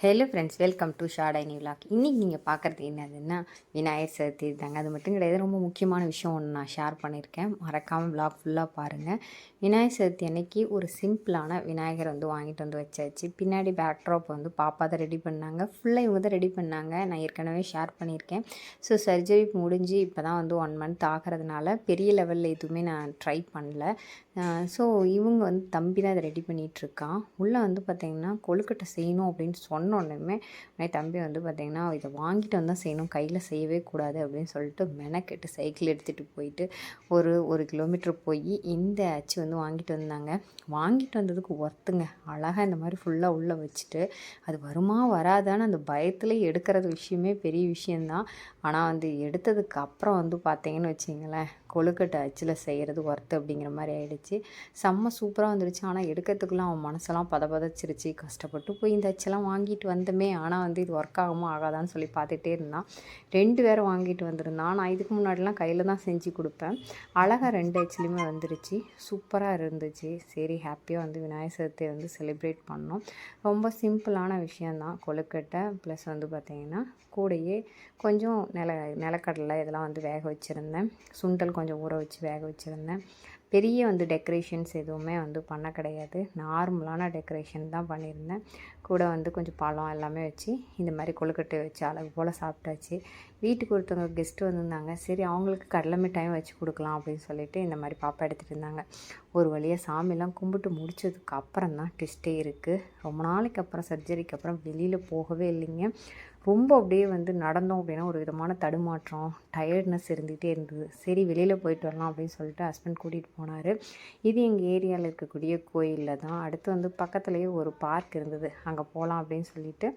Hello friends welcome to short Aini vlog இன்றைக்கி நீங்கள் பார்க்குறது என்னதுன்னா விநாயகர் சதுர்த்தி தாங்க. அது மட்டும் கிடையாது ரொம்ப முக்கியமான விஷயம் ஒன்று நான் ஷேர் பண்ணியிருக்கேன். மறக்காமல் விளாக் ஃபுல்லாக பாருங்கள் விநாயகர் சதுர்த்தி அன்னைக்கு ஒரு சிம்பிளான விநாயகர் வந்து வாங்கிட்டு வந்து வச்சாச்சு. பின்னாடி பேக்ட்ராப் வந்து பாப்பா தான் ரெடி பண்ணாங்க. ஃபுல்லாக இவங்க தான் ரெடி பண்ணாங்க. நான் ஏற்கனவே ஷேர் பண்ணியிருக்கேன். ஸோ சர்ஜரி முடிஞ்சு இப்போ தான் வந்து ஒன் மந்த் ஆகிறதுனால பெரிய லெவலில் எதுவுமே நான் ட்ரை பண்ணல. ஸோ இவங்க வந்து தம்பி தான் அதை ரெடி பண்ணிகிட்ருக்கான் உள்ளே வந்து பார்த்திங்கன்னா கொழுக்கட்டை செய்யணும் அப்படின்னு சொன்ன சொன்னோடனே உடனே தம்பி வந்து பார்த்திங்கன்னா இதை வாங்கிட்டு வந்தால் செய்யணும் கையில் செய்யவே கூடாது அப்படின்னு சொல்லிட்டு மெனக்கெட்டு சைக்கிள் எடுத்துகிட்டு போயிட்டு ஒரு ஒரு கிலோமீட்டர் போய் இந்த அச்சு வந்து வாங்கிட்டு வந்தாங்க. வாங்கிட்டு வந்ததுக்கு ஒர்த்துங்க. அழகாக இந்த மாதிரி ஃபுல்லாக உள்ளே வச்சுட்டு அது வருமா வராதான்னு அந்த பயத்தில் எடுக்கிறது விஷயமே பெரிய விஷயந்தான் ஆனால் வந்து எடுத்ததுக்கு அப்புறம் வந்து பார்த்தீங்கன்னு வச்சிங்களேன் கொழுக்கட்டை அச்சில் செய்கிறது ஒர்த்து அப்படிங்கிற மாதிரி ஆகிடுச்சு செம்ம சூப்பராக வந்துடுச்சு ஆனால் எடுக்கிறதுக்குலாம் அவன் மனசெல்லாம் பத பதச்சிருச்சு கஷ்டப்பட்டு போய் இந்த அச்செல்லாம் வாங்கிட்டு வந்தமே ஆனால் வந்து இது ஒர்க் ஆகுமோ ஆகாதான்னு சொல்லி பார்த்துட்டே இருந்தான். ரெண்டு பேரும் வாங்கிட்டு வந்திருந்தான். நான் இதுக்கு முன்னாடிலாம் கையில் தான் செஞ்சு கொடுப்பேன். அழகாக ரெண்டு ஆக்சுவலியுமே வந்துருச்சு. சூப்பராக இருந்துச்சு. சரி ஹாப்பியாக வந்து விநாயகர் சதுர்த்தியை வந்து செலிப்ரேட் பண்ணோம். ரொம்ப சிம்பிளான விஷயந்தான் கொழுக்கட்டை ப்ளஸ் வந்து பார்த்திங்கன்னா கூடையே கொஞ்சம் நில நிலக்கடலை இதெல்லாம் வந்து வேக வச்சுருந்தேன். சுண்டல் கொஞ்சம் ஊற வச்சு வேக வச்சுருந்தேன். பெரிய வந்து டெக்கரேஷன்ஸ் எதுவுமே வந்து பண்ண கிடையாது. நார்மலான டெக்கரேஷன் தான் பண்ணியிருந்தேன். கூட வந்து கொஞ்சம் பழம் எல்லாமே வச்சு இந்த மாதிரி கொழுக்கட்டை வச்சு அழகு போல் சாப்பிட்டாச்சு. வீட்டுக்கு ஒருத்தவங்க கெஸ்ட்டு வந்திருந்தாங்க. சரி அவங்களுக்கு கடலை மிட்டாயும் வச்சு கொடுக்கலாம் அப்படின்னு சொல்லிட்டு இந்த மாதிரி பாப்பா எடுத்துகிட்டு இருந்தாங்க. ஒரு வழியாக சாமிலாம் கும்பிட்டு முடித்ததுக்கு அப்புறம் தான் டெஸ்ட்டே இருக்குது ரொம்ப நாளைக்கு அப்புறம் சர்ஜரிக்கு அப்புறம் வெளியில் போகவே இல்லைங்க. ரொம்ப அப்படியே வந்து நடந்தோம் அப்படின்னா ஒரு விதமான தடுமாற்றம் டயர்ட்னஸ் இருந்துகிட்டே இருந்தது. சரி வெளியில் போயிட்டு வரலாம் அப்படின்னு சொல்லிட்டு ஹஸ்பண்ட் கூட்டிகிட்டு போனார். இது எங்கள் ஏரியாவில் இருக்கக்கூடிய கோயிலில் தான். அடுத்து வந்து பக்கத்துலேயே ஒரு பார்க் இருந்தது. அங்கே போகலாம் அப்படின்னு சொல்லிட்டு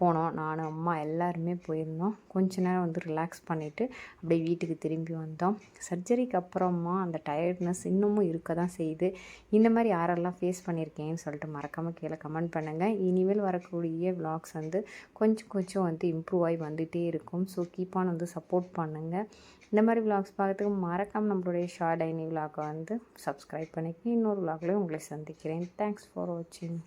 போனோம். நான் அம்மா எல்லாருமே போயிருந்தோம். கொஞ்ச நேரம் வந்து ரிலாக்ஸ் பண்ணிவிட்டு அப்படியே வீட்டுக்கு திரும்பி வந்தோம். சர்ஜரிக்கு அப்புறமா அந்த டயர்ட்னஸ் இன்னமும் இருக்க தான் செய்யுது. இந்த மாதிரி யாரெல்லாம் ஃபேஸ் பண்ணியிருக்கேன்னு சொல்லிட்டு மறக்காமல் கீழே கமெண்ட் பண்ணுங்கள் இனிமேல் வரக்கூடிய விலாக்ஸ் வந்து கொஞ்சம் கொஞ்சம் வந்து இம்ப்ரூவ் ஆகி வந்துகிட்டே இருக்கும். ஸோ கீப்பான் வந்து சப்போர்ட் பண்ணுங்கள் இந்த மாதிரி விலாக்ஸ் பார்க்கறதுக்கு மறக்காமல் நம்மளுடைய ஷார்ட் ஐனி விலாக்கை வந்து சப்ஸ்கிரைப் பண்ணிக்கி இன்னொரு விலாக்லேயும் உங்களை சந்திக்கிறேன் தேங்க்ஸ் ஃபார் வாட்சிங்